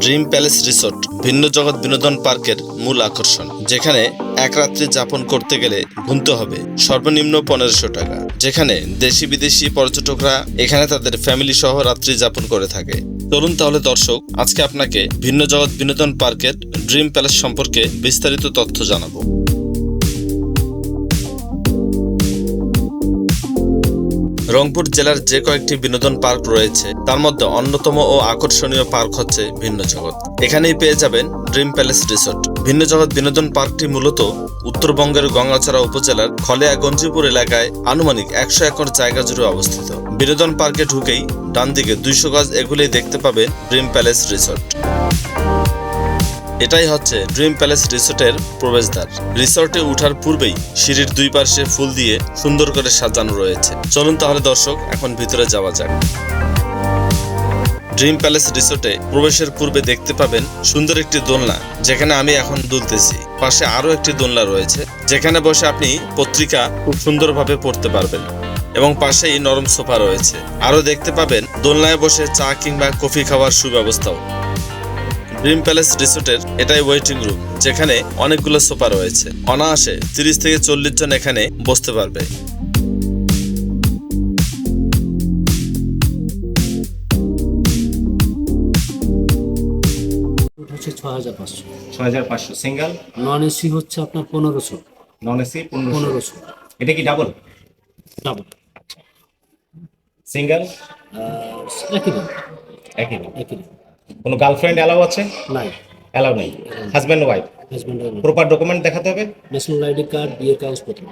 Dream palace resort, ভিন্ন জগৎ বিনোদন পার্কের মূল আকর্ষণ। যেখানে এক রাত্রি যাপন করতে গেলে গুনতে হবে সর্বনিম্ন পনেরোশো টাকা। যেখানে দেশি বিদেশি পর্যটকরা এখানে তাদের ফ্যামিলি সহ রাত্রি যাপন করে থাকে। চলুন তাহলে দর্শক, আজকে আপনাকে ভিন্ন জগৎ বিনোদন পার্কের ড্রিম প্যালেস সম্পর্কে বিস্তারিত তথ্য জানাব। রংপুর জেলার যে কয়েকটি বিনোদন পার্ক রয়েছে, তার মধ্যে অন্যতম ও আকর্ষণীয় পার্ক হচ্ছে ভিন্ন জগৎ। এখানেই পেয়ে যাবেন ড্রিম প্যালেস রিসোর্ট। ভিন্ন জগৎ বিনোদন পার্কটি মূলত উত্তরবঙ্গের গঙ্গাচড়া উপজেলার খলেয়া গঞ্জিপুর এলাকায় আনুমানিক একশো একর জায়গা জুড়ে অবস্থিত। বিনোদন পার্কে ঢুকেই ডান দিকে দুইশো গজ এগুলেই দেখতে পাবেন ড্রিম প্যালেস রিসোর্ট। এটাই হচ্ছে ড্রিম প্যালেস রিসোর্টের প্রবেশদ্বার। রিসোর্টে উঠার পূর্বেই সিঁড়ির দুই পাশে ফুল দিয়ে সুন্দর করে সাজানো রয়েছে। চলুন তাহলে দর্শক, এখন ভিতরে যাওয়া যাক। ড্রিম প্যালেস রিসোর্টে প্রবেশের পূর্বে দেখতে পাবেন সুন্দর একটি দোলনা, যেখানে আমি এখন দুলতেছি। পাশে আরও একটি দোলনা রয়েছে, যেখানে বসে আপনি পত্রিকা খুব সুন্দরভাবে পড়তে পারবেন এবং পাশেই নরম সোফা রয়েছে। আরও দেখতে পাবেন দোলনায় বসে চা কিংবা কফি খাওয়ার সুব্যবস্থাও। ড্রিম প্যালেস রিসোর্টের এটাই ওয়েটিং রুম যেখানে অনেকগুলো সোফা রয়েছে। অনায়াসে তিরিশ থেকে চল্লিশ জন এখানে বসতে পারবে। হচ্ছে ছ হাজার পাঁচশো। ছয় হাজার পাঁচশো। সিঙ্গেল নন এসি হচ্ছে আপনার পনেরোশো। নন এসি পনেরোশো। এটা কি ডাবল ডাবল সিঙ্গেল একই দাম। একই দাম। একই দাম। কোনো গার্লফ্রেন্ড অ্যালাউ আছে? নাই। অ্যালাউ নেই। হাজব্যান্ড ওয়াইফ প্রপার ডকুমেন্ট দেখাতে হবে? ন্যাশনাল আইডি কার্ড বিয়ের কাগজপত্র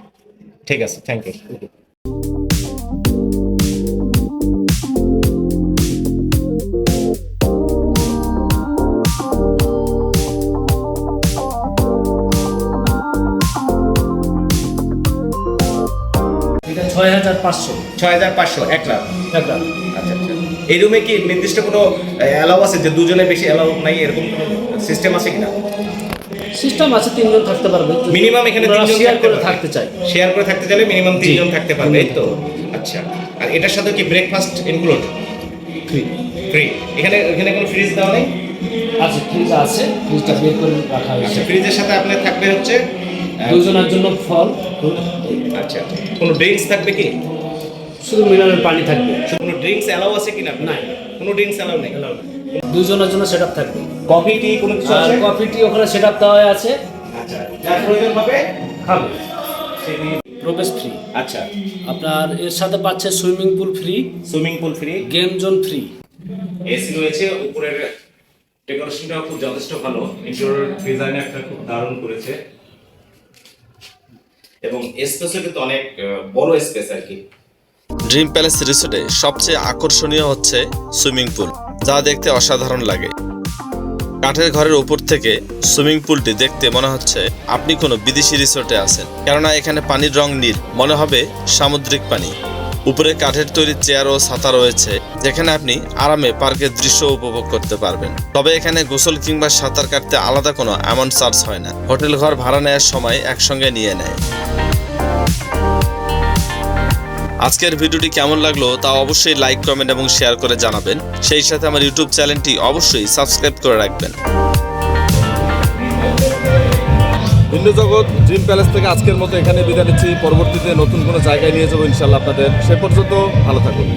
ঠিক আছে থ্যাংক ইউ এটা ছয় হাজার পাঁচশো। ছয় হাজার পাঁচশো এক লাখ? এক দাম আচ্ছা আচ্ছা। এই রুমে কি নির্দিষ্ট কোনো অ্যালাউ আছে যে দুজনে বেশি অ্যালাউ নাই এরকম কোনো সিস্টেম আছে কিনা? সিস্টেম আছে তিনজন থাকতে পারবে। মিনিমাম এখানে তিনজন শেয়ার করে থাকতে চাই শেয়ার করে থাকতে চাইলে মিনিমাম তিনজন থাকতে পারবে এই তো? আচ্ছা। আর এটার সাথে কি ব্রেকফাস্ট ইনক্লুড ফ্রি ফ্রি এখানে এখানে কোনো ফ্রিজ দেওয়া নেই? আছে ফ্রিজ আছে ফ্রিজটা বের করে রাখা হয়েছে। আচ্ছা ফ্রিজের সাথে আপনার থাকবে হচ্ছে দুজনের জন্য ফল আচ্ছা। কোনো ড্রিঙ্কস থাকবে কি? শুধু মিনারেল পানি থাকবে। কোনো ড্রিঙ্কস অ্যালাউ আছে কিনা? নাই। কোনো ড্রিঙ্কস অ্যালাউ নেই? অ্যালাউ দুজনের জন্য সেট আপ থাকবে। কফি টি কোনো কিছু আছে? কফি টি ওখানে সেট আপ দেওয়া আছে। আচ্ছা যার প্রয়োজন হবে? খাবে। প্রবেশ ফ্রি আচ্ছা। আপনার এর সাথে পাচ্ছে swimming pool free swimming pool free game zone free AC রয়েছে উপরের ডেকোরেশনটাও খুব যথেষ্ট ভালো। ইন্টেরিয়র ডিজাইন একটা খুব দারুণ করেছে। এবং স্পেসও কিন্তু অনেক বড় স্পেস আর কি। ড্রিম প্যালেস রিসোর্টে সবচেয়ে আকর্ষণীয় হচ্ছে সুইমিং পুল, যা দেখতে অসাধারণ লাগে। কাঠের ঘরের উপর থেকে সুইমিং পুলটি দেখতে মনে হচ্ছে আপনি কোনো বিদেশি রিসোর্টে আছেন, কেননা এখানে পানির রং নীল, মনে হবে সামুদ্রিক পানি। উপরে কাঠের তৈরি চেয়ার ও ছাতা রয়েছে, যেখানে আপনি আরামে পার্কের দৃশ্য উপভোগ করতে পারবেন। তবে এখানে গোসল কিংবা সাঁতার কাটতে আলাদা কোনো অ্যামাউন্ট চার্জ হয় না। হোটেল ঘর ভাড়া নেওয়ার সময় একসঙ্গে নিয়ে নেয়। আজকের ভিডিওটি কেমন লাগল তা অবশ্যই লাইক, কমেন্ট এবং শেয়ার করে জানাবেন। সেই সাথে আমার ইউটিউব চ্যানেলটি অবশ্যই সাবস্ক্রাইব করে রাখবেন। ভিন্ন জগৎ ড্রিম প্যালেস থেকে আজকের মতো এখানে বিদায় নিচ্ছি। পরবর্তীতে নতুন কোনো জায়গায় নিয়ে যাব ইনশাল্লাহ আপনাদের। সে পর্যন্ত ভালো থাকুন।